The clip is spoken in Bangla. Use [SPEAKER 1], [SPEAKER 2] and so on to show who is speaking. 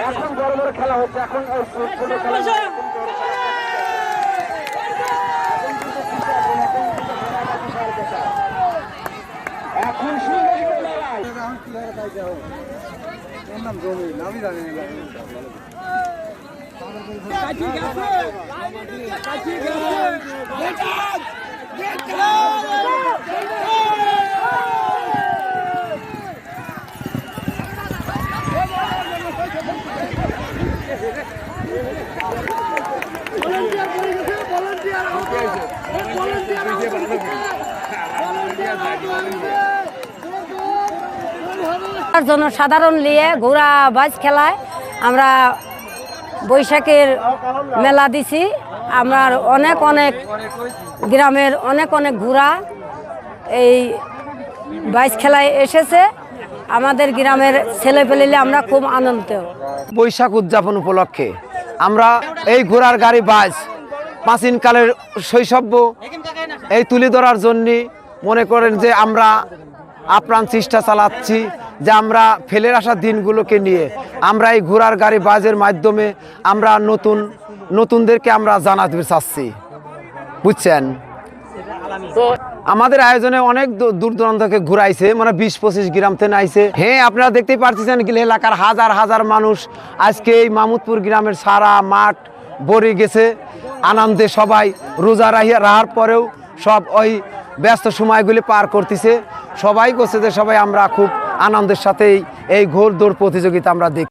[SPEAKER 1] এখন বড় বড় খেলা হচ্ছে এখন ওই ছোট ছোট খেলা এখন সুন্দর সুন্দর লড়াই।
[SPEAKER 2] তার জন্য সাধারণ নিয়ে ঘোড়া বাজ খেলায় আমরা বৈশাখের মেলা দিছি। আমার অনেক অনেক গ্রামের অনেক অনেক ঘোড়া এই বাইশ খেলায় এসেছে। আমাদের গ্রামের ছেলে পেলেলে আমরা খুব আনন্দিত।
[SPEAKER 3] বৈশাখ উদযাপন উপলক্ষে আমরা এই ঘোড়ার গাড়ি, বাস প্রাচীনকালের শৈশব্য এই তুলে ধরার জন্য মনে করেন যে আমরা আপ্রাণ চেষ্টা চালাচ্ছি যে আমরা ফেলে আসা দিনগুলোকে নিয়ে। আমরা এই ঘোড়ার গাড়ি বাজের মাধ্যমে আমরা নতুন, নতুনদেরকে আমরা জানাতে চাচ্ছি। বুঝছেন? তো আমাদের আয়োজনে অনেক দূর দূর দূরান্ত থেকে ঘুরাইছে মানে বিশ পঁচিশ গ্রাম থেকে আইছে হ্যাঁ আপনারা দেখতেই পারতেছেন এলাকার হাজার হাজার মানুষ আজকে এই মামুদপুর গ্রামের সারা মাঠ ভরে গেছে। আনন্দে সবাই রোজা রাহিয়া রাহার পরেও সব ওই ব্যস্ত সময়গুলি পার করতেছে। সবাই করছে যে সবাই আমরা খুব আনন্দের সাথেই এই ঘোর দৌড় প্রতিযোগিতা আমরা দেখি